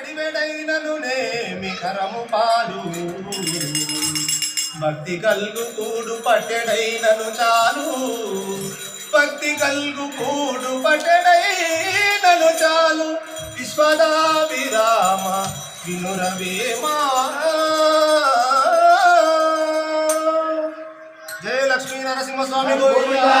అడివెడైనను కరము పాలు. భక్తి కల్గు కూడు పట్టెడైనను చాలు. భక్తి కల్గు కూడు పట్టెడైనను చాలు. విశ్వదా విరామ వినురవేమా జయ లక్ష్మీ నరసింహస్వామి. గోవిందా